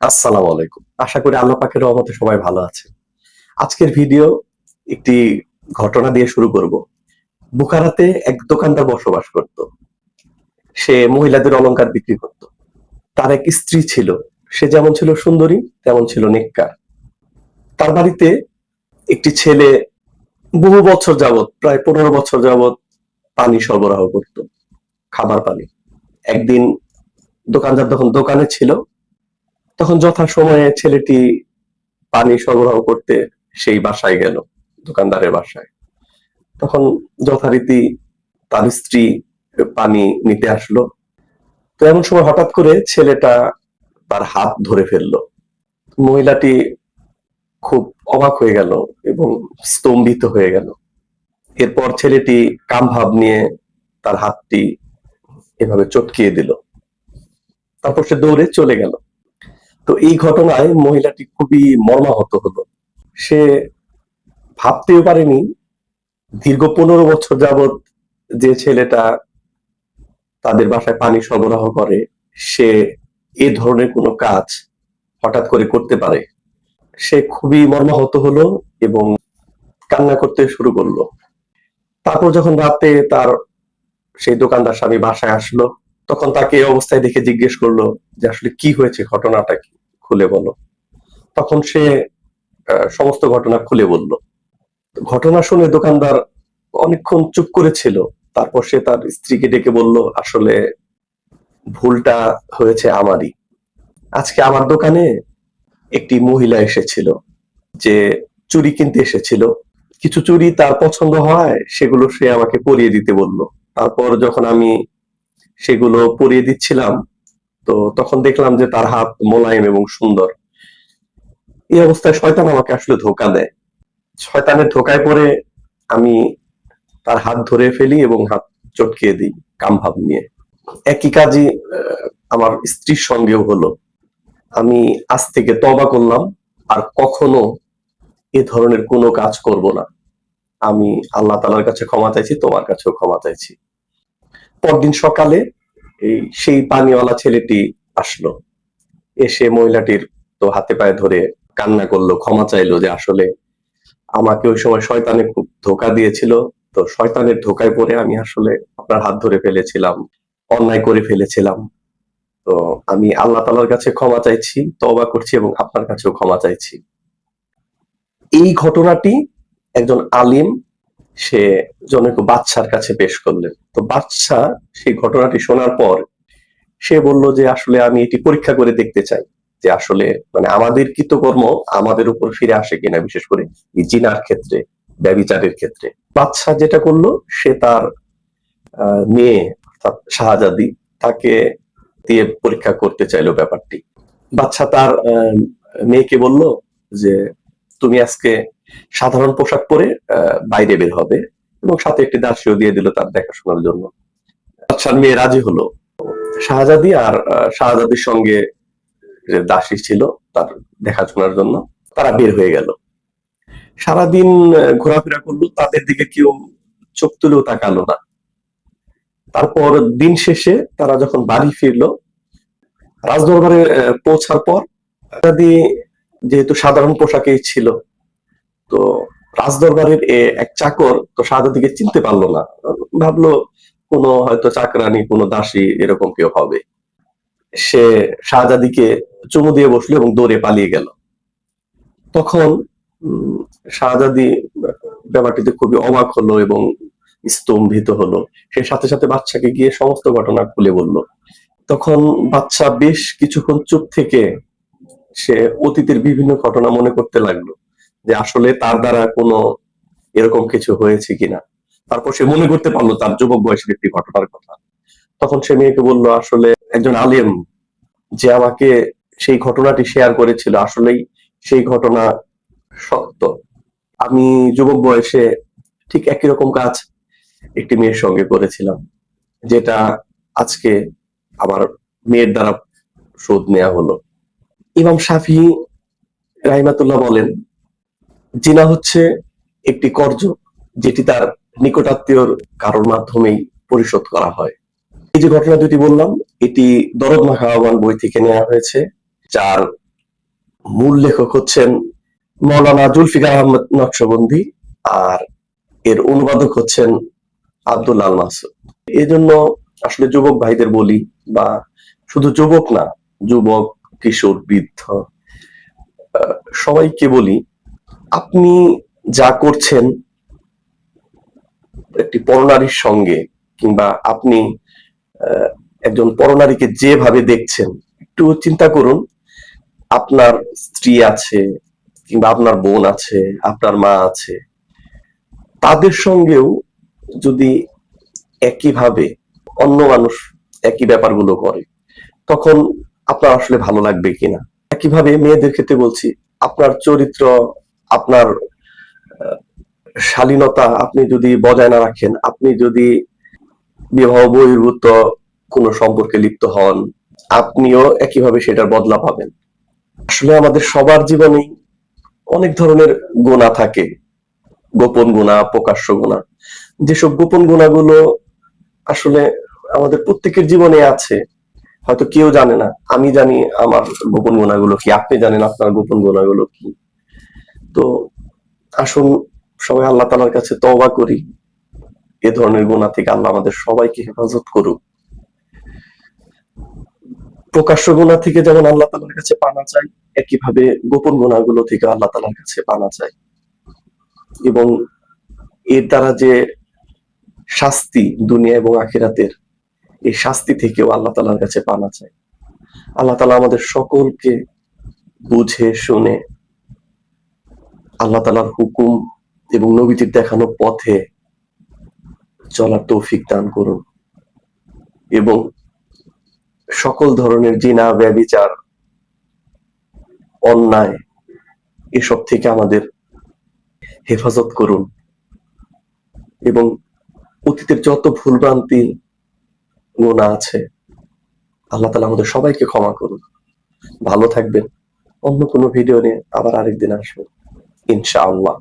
আসসালামু আলাইকুম। আশা করি আল্লাহ পাকের রহমতে সবাই ভালো আছে। আজকের ভিডিও একটি ঘটনা দিয়ে শুরু করব। বুখারাতে এক দোকানদার বসবাস করত। সে মহিলাদের অলংকার বিক্রি করত। তার এক স্ত্রী ছিল। সে যেমন ছিল সুন্দরী, তেমন ছিল নেককার। তার বাড়িতে একটি ছেলে বহু বছর যাবত প্রায় পনেরো বছর যাবত পানি সরবরাহ করত। খাবার পানি। একদিন দোকানদার যখন দোকানে ছিল তখন যথাসময়ে ছেলেটি পানি সরবরাহ করতে সেই বাসায় গেল, দোকানদারের বাসায়। তখন যথারীতি তার স্ত্রী পানি নিতে আসলো। তো এমন সময় হঠাৎ করে ছেলেটা তার হাত ধরে ফেলল। মহিলাটি খুব অবাক হয়ে গেল এবং স্তম্ভিত হয়ে গেল। এরপর ছেলেটি কাম ভাব নিয়ে তার হাতটি এভাবে চটকিয়ে দিল। তারপর সে দৌড়ে চলে গেল। তো এই ঘটনায় মহিলাটি খুবই মর্মাহত হলো। সে ভাবতেও পারেনি দীর্ঘ পনেরো বছর যাবত যে ছেলেটা তাদের বাসায় পানি সরবরাহ করে, সে এ ধরনের কোনো কাজ হঠাৎ করে করতে পারে। সে খুবই মর্মাহত হলো এবং কান্না করতে শুরু করল। তারপর যখন রাতে তার সেই দোকানদার স্বামী বাসায় আসলো, তখন তাকে এই অবস্থায় দেখে জিজ্ঞেস করল যে আসলে কি হয়েছে ঘটনাটা কি? খুলে বলো। তখন সে সমস্ত ঘটনা খুলে বলল। ঘটনা শুনে দোকানদার অনেকক্ষণ চুপ করেছিল তারপর সে তার স্ত্রীকে ডেকে বলল, আসলে ভুলটা হয়েছে আমারই। আজকে আমার দোকানে একটি মহিলা এসেছিল যে চুরি কিনতে এসেছিল। কিছু চুরি তার পছন্দ হয়, সেগুলো সে আমাকে পরিয়ে দিতে বলল। তারপর যখন আমি সেগুলো পরিয়ে দিচ্ছিলাম তো তখন দেখলাম যে তার হাত মোলায়েম এবং সুন্দর। এই অবস্থায় শয়তান আমাকে আসলে ধোকা দেয়। শয়তানের ধোকায় পড়ে আমি তার হাত ধরে ফেলি এবং হাত চটকিয়ে দিই কামভাব নিয়ে। একই কাজই আমার স্ত্রীর সঙ্গেও হলো। আমি আজ থেকে তবা করলাম, আর কখনো এ ধরনের কোনো কাজ করব না। আমি আল্লাহ তালার কাছে ক্ষমা চাইছি, তোমার কাছেও ক্ষমা চাইছি। পরদিন সকালে এই সেই পানিওয়ালা ছেলেটি আসলো। এসে মহিলাটির তো হাতে পায়ে ধরে কান্না করল, ক্ষমা চাইলো যে আসলে আমাকে ওই সময় শয়তানে খুব ধোকা দিয়েছিল। তো শয়তানের ধোকায় পড়ে আমি আসলে আপনার হাত ধরে ফেলেছিলাম, অন্যায় করে ফেলেছিলাম। তো আমি আল্লাহ তালার কাছে ক্ষমা চাইছি তবা করছি এবং আপনার কাছেও ক্ষমা চাইছি। এই ঘটনাটি একজন আলিম সে জনৈক বাচ্চার কাছে পেশ করলেন। তো বাচ্চা সেই ঘটনাটি শোনার পর সে বলল যে, আসলে আমি এটি পরীক্ষা করে দেখতে চাই যে আসলে মানে আমাদের কৃতকর্ম আমাদের উপর ফিরে আসে কিনা, বিশেষ করে জিনার ক্ষেত্রে, ব্যবিচারের ক্ষেত্রে। বাচ্চা যেটা করল, সে তার মেয়ে অর্থাৎ শাহজাদি তাকে দিয়ে পরীক্ষা করতে চাইলো ব্যাপারটি। বাচ্চা তার মেয়েকে বলল যে, তুমি আজকে সাধারণ পোশাক পরে বাইরে বের হবে এবং সাথে একটি দাসীও দিয়ে দিল তার দেখাশোনার জন্য। বাচ্চার মেয়ে রাজি হলো। শাহজাদি আর শাহজাদির সঙ্গে যে দাসী ছিল তার দেখাশোনার জন্য তারা বের হয়ে গেল। সারাদিন ঘোরাফেরা করল, তাদের দিকে কেউ চোখ তুলেও তাকালো না। তারপর দিন শেষে তারা যখন বাড়ি ফিরলো, রাজদরবারে পৌঁছার পর যেহেতু সাধারণ পোশাকেই ছিল তো রাজদরবারের এক চাকর তো শাহজাদিকে চিনতে পারল না। ভাবলো কোনো হয়তো চাকরানি কোনো দাসী এরকম কেউ হবে। সে শাহজাদিকে চুমু দিয়ে বসল এবং দৌড়ে পালিয়ে গেল। তখন শাহজাদি ব্যাপারটিতে খুবই অবাক হলো এবং স্তম্ভিত হলো। সে সাথে সাথে বাচ্চাকে গিয়ে সমস্ত ঘটনা খুলে বলল। তখন বাচ্চা বেশ কিছুক্ষণ চুপ থেকে সে অতীতের বিভিন্ন ঘটনা মনে করতে লাগল। যে আসলে তার দ্বারা কোনো এরকম কিছু হয়েছে কিনা। তারপর সে মনে করতে পারল তার যুবক বয়সের একটি ঘটনার কথা। তখন সে মেয়েকে বলল, আসলে একজন আলেম যে আমাকে সেই ঘটনাটি শেয়ার করেছিল, আসলেই সেই ঘটনা সত্য। আমি যুবক বয়সে ঠিক একই রকম কাজ একটি মেয়ের সঙ্গে করেছিলাম, যেটা আজকে আমার মেয়ের দ্বারা শোধ নেওয়া হলো। ইমাম শাফি রাহিমাতুল্লাহ বলেন জিনা হচ্ছে একটি কর্য যেটি তার নিকটাত্মীয়র কারোর মাধ্যমেই পরিশোধ করা হয়। এই যে ঘটনা দুটি বললাম, এটি দরদ মাখা আহ্বান বই থেকে নেওয়া হয়েছে, যার মূল লেখক হচ্ছেন মৌলানা জুলফিকার আহমদ নকশবন্দি আর এর অনুবাদক হচ্ছেন আব্দুল আল মাসুদ। এই জন্য আসলে যুবক ভাইদের বলি, বা শুধু যুবক না, যুবক, কিশোর, বৃদ্ধ সবাইকে বলি আপনি যা করছেন একটি পরনারীর সঙ্গে কিংবা আপনি একজন পরনারীকে যেভাবে দেখছেন, একটু চিন্তা করুন, আপনার স্ত্রী আছে কিংবা আপনার বোন আছে, আপনার মা আছে, তাদের সঙ্গেও যদি একইভাবে অন্য মানুষ একই ব্যাপারগুলো করে, তখন আপনার আসলে ভালো লাগবে কিনা? একইভাবে মেয়েদের ক্ষেত্রে বলছি, আপনার চরিত্র আপনার শালীনতা আপনি যদি বজায় না রাখেন, আপনি যদি বিবাহ বহির্ভূত কোনো সম্পর্কে লিপ্ত হন, আপনিও একইভাবে সেটার বদলা পাবেন। আসলে আমাদের সবার জীবনেই অনেক ধরনের গুণা থাকে। গোপন গুণা, প্রকাশ্য গুণা। যেসব গোপন গুণাগুলো আসলে আমাদের প্রত্যেকের জীবনে আছে, হয়তো কেউ জানে না। আমি জানি আমার গোপন গুণাগুলো কি, আপনি জানেন আপনার গোপন গুণাগুলো কি। তো আসুন সবাই আল্লাহ তালার কাছে তওবা করি। এ ধরনের গুণা থেকে আল্লাহ আমাদের সবাইকে হেফাজত করুক। প্রকাশ্য গুণা থেকে যেমন আল্লাহ তালার কাছে পানা চাই, একইভাবে গোপন গুণাগুলো থেকে আল্লাহ তালার কাছে পানা চাই। এবং এর দ্বারা যে শাস্তি দুনিয়া এবং আখিরাতের, এই শাস্তি থেকেও আল্লাহ তালার কাছে পানা চাই। আল্লাহ তালা আমাদের সকলকে বুঝে, শুনে আল্লাহ তালার হুকুম এবং নবীতির দেখানো পথে চলার তৌফিক দান করুন। এবং সকল ধরনের জিনা, ব্যবিচার, অন্যায় এসব থেকে আমাদের হেফাজত করুন। এবং অতীতের যত ভুলভ্রান্তি গোনা আছে, আল্লাহ তালা আমাদের সবাইকে ক্ষমা করুন। ভালো থাকবেন। অন্য কোনো ভিডিও নিয়ে আবার আরেকদিন আসব। ইনশাআল্লাহ